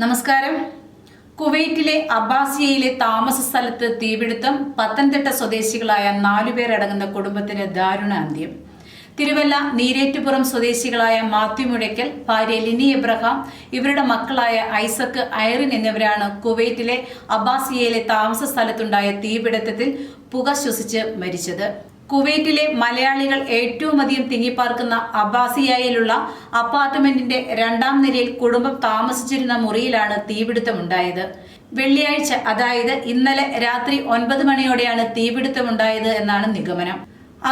നമസ്കാരം. കുവൈറ്റിലെ അബ്ബാസിയയിലെ താമസ സ്ഥലത്ത് തീപിടുത്തം പത്തനംതിട്ട സ്വദേശികളായ നാലുപേരടങ്ങുന്ന കുടുംബത്തിന് ദാരുണ അന്ത്യം. തിരുവല്ല നീരേറ്റുപുറം സ്വദേശികളായ മാത്യു മുഴയ്ക്കൽ ഭാര്യ ലിനി എബ്രഹാം ഇവരുടെ മക്കളായ ഐസക്ക് ഐറിൻ എന്നിവരാണ് കുവൈറ്റിലെ അബ്ബാസിയയിലെ താമസ സ്ഥലത്തുണ്ടായ തീപിടുത്തത്തിൽ പുക ശ്വസിച്ച് മരിച്ചത്. കുവൈറ്റിലെ മലയാളികൾ ഏറ്റവും അധികം തിങ്ങിപ്പാർക്കുന്ന അബ്ബാസിയായിലുള്ള അപ്പാർട്ട്മെന്റിന്റെ രണ്ടാം നിലയിൽ കുടുംബം താമസിച്ചിരുന്ന മുറിയിലാണ് തീപിടുത്തമുണ്ടായത്. വെള്ളിയാഴ്ച അതായത് ഇന്നലെ രാത്രി ഒൻപത് മണിയോടെയാണ് തീപിടുത്തമുണ്ടായത് എന്നാണ് നിഗമനം.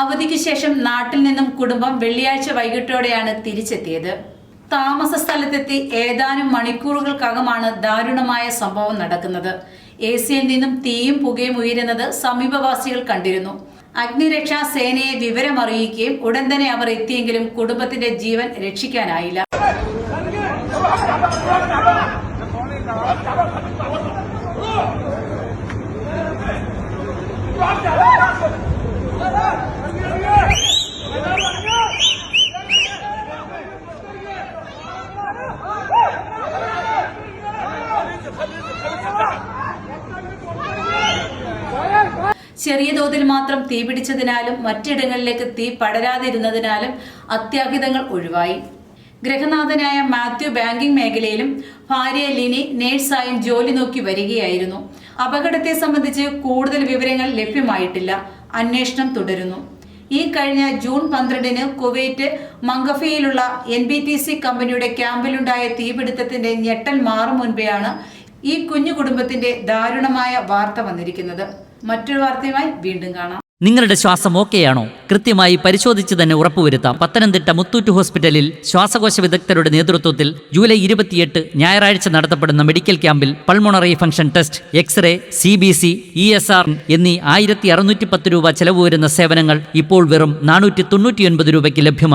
അവധിക്ക് ശേഷം നാട്ടിൽ നിന്നും കുടുംബം വെള്ളിയാഴ്ച വൈകിട്ടോടെയാണ് തിരിച്ചെത്തിയത്. താമസ സ്ഥലത്തെത്തി ഏതാനും മണിക്കൂറുകൾക്കകമാണ് ദാരുണമായ സംഭവം നടക്കുന്നത്. എ സിയിൽ നിന്നും തീയും പുകയും ഉയരുന്നത് സമീപവാസികൾ കണ്ടിരുന്നു. അഗ്നിരക്ഷാ സേനയെ വിവരമറിയിക്കുകയും ഉടൻ തന്നെ അവർ എത്തിയെങ്കിലും കുടുംബത്തിന്റെ ജീവൻ രക്ഷിക്കാനായില്ല. ചെറിയ തോതിൽ മാത്രം തീ തീപിടിച്ചതിനാലും മറ്റിടങ്ങളിലേക്ക് തീ പടരാതിരുന്നതിനാലും അത്യാഹിതങ്ങൾ ഒഴിവായി. ഗ്രഹനാഥനായ മാത്യു ബാങ്കിംഗ് മേഖലയിലും ഭാര്യ ലിനി നേഴ്സായും ജോലി നോക്കി വരികയായിരുന്നു. അപകടത്തെ സംബന്ധിച്ച് കൂടുതൽ വിവരങ്ങൾ ലഭ്യമായിട്ടില്ല. അന്വേഷണം തുടരുന്നു. ഈ കഴിഞ്ഞ ജൂൺ പന്ത്രണ്ടിന് കുവൈറ്റ് മംഗഫയിലുള്ള എൻ ബി ടി സി കമ്പനിയുടെ ക്യാമ്പിലുണ്ടായ തീപിടുത്തത്തിന്റെ ഞെട്ടൽ മാറും മുൻപെയാണ് ഈ കുഞ്ഞു കുടുംബത്തിന്റെ ദാരുണമായ വാർത്ത വന്നിരിക്കുന്നത്. മറ്റൊരു വാർത്തയുമായി വീണ്ടും കാണാം. നിങ്ങളുടെ ശ്വാസം ഓക്കെയാണോ? കൃത്യമായി പരിശോധിച്ച് തന്നെ ഉറപ്പുവരുത്താം. പത്തനംതിട്ട മുത്തൂറ്റ് ഹോസ്പിറ്റലിൽ ശ്വാസകോശ വിദഗ്ധരുടെ നേതൃത്വത്തിൽ ജൂലൈ ഇരുപത്തിയെട്ട് ഞായറാഴ്ച നടത്തപ്പെടുന്ന മെഡിക്കൽ ക്യാമ്പിൽ pulmonary function test x ray C B C E S R എന്നീ ആയിരത്തി അറുന്നൂറ്റി പത്ത് രൂപ ചെലവ് വരുന്ന സേവനങ്ങൾ ഇപ്പോൾ വെറും നാനൂറ്റി തൊണ്ണൂറ്റിയൊൻപത് രൂപയ്ക്ക് ലഭ്യമാണ്.